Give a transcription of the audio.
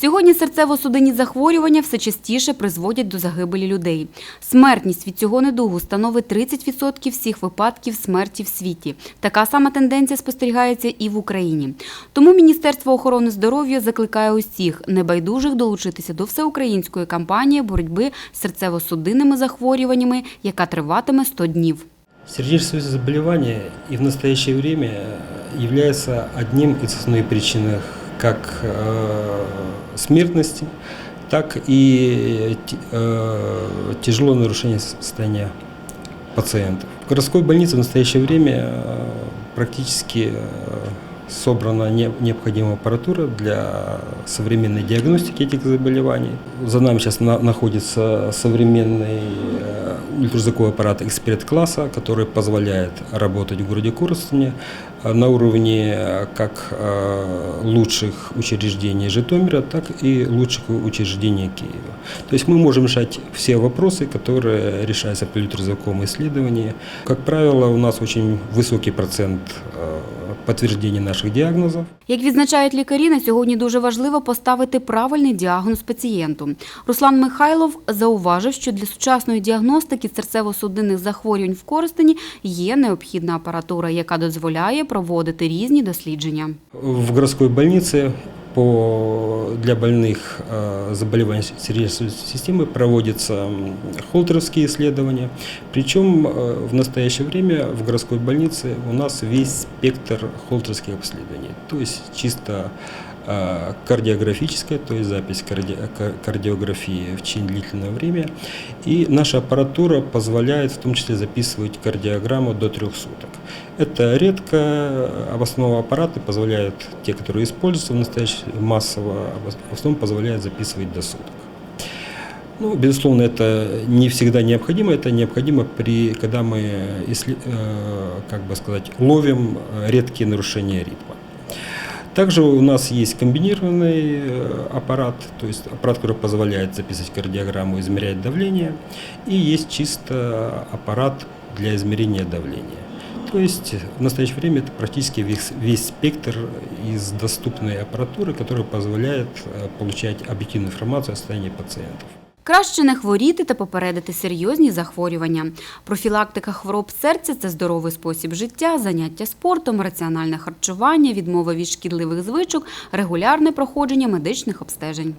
Сьогодні серцево-судинні захворювання все частіше призводять до загибелі людей. Смертність від цього недугу становить 30% всіх випадків смерті в світі. Така сама тенденція спостерігається і в Україні. Тому Міністерство охорони здоров'я закликає усіх небайдужих долучитися до всеукраїнської кампанії боротьби з серцево-судинними захворюваннями, яка триватиме 100 днів. Сердечные заболевания и в настоящее время является одним из основных причин как э, смертности, так и э, тяжелого нарушения состояния пациентов. В городской больнице в настоящее время э, практически собрана не- необходимая аппаратура для современной диагностики этих заболеваний. За нами сейчас на- находится современный ультразвуковой аппарат эксперт-класса, который позволяет работать в городе Коростене э, на уровне э, как э, лучших учреждений Житомира, так и лучших учреждений Киева. То есть мы можем решать все вопросы, которые решаются при ультразвуковом исследовании. Как правило, у нас очень высокий процент подтверждения наших діагнозів. Як відзначають лікарі, на сьогодні дуже важливо поставити правильний діагноз пацієнту. Руслан Михайлов зауважив, що для сучасної діагностики серцево-судинних захворювань в Коростені є необхідна апаратура, яка дозволяє проводити різні дослідження. В городській больнице по, для больных э, заболеваний сердечной системы проводятся холтеровские исследования. Причем э, в настоящее время в городской больнице у нас весь спектр холтерских обследований. То есть чисто кардиографическая, то есть запись карди- ка- кардиографии в течение длительного время. И наша аппаратура позволяет в том числе записывать кардиограмму до трех суток. Это редко, а в основном аппараты позволяют, те, которые используются в настоящее массово, а в основном позволяют записывать до суток. Ну, безусловно, это не всегда необходимо, это необходимо при, когда мы, если, э, как бы сказать, ловим э, редкие нарушения ритма. Также у нас есть комбинированный э, аппарат, то есть аппарат, который позволяет записывать кардиограмму, измерять давление, и есть чисто аппарат для измерения давления. То есть в настоящее время это практически весь, весь спектр из доступной аппаратуры, которая позволяет э, получать объективную информацию о состоянии пациентов. Краще не хворіти та попередити серйозні захворювання. Профілактика хвороб серця це здоровий спосіб життя, заняття спортом, раціональне харчування, відмова від шкідливих звичок, регулярне проходження медичних обстежень.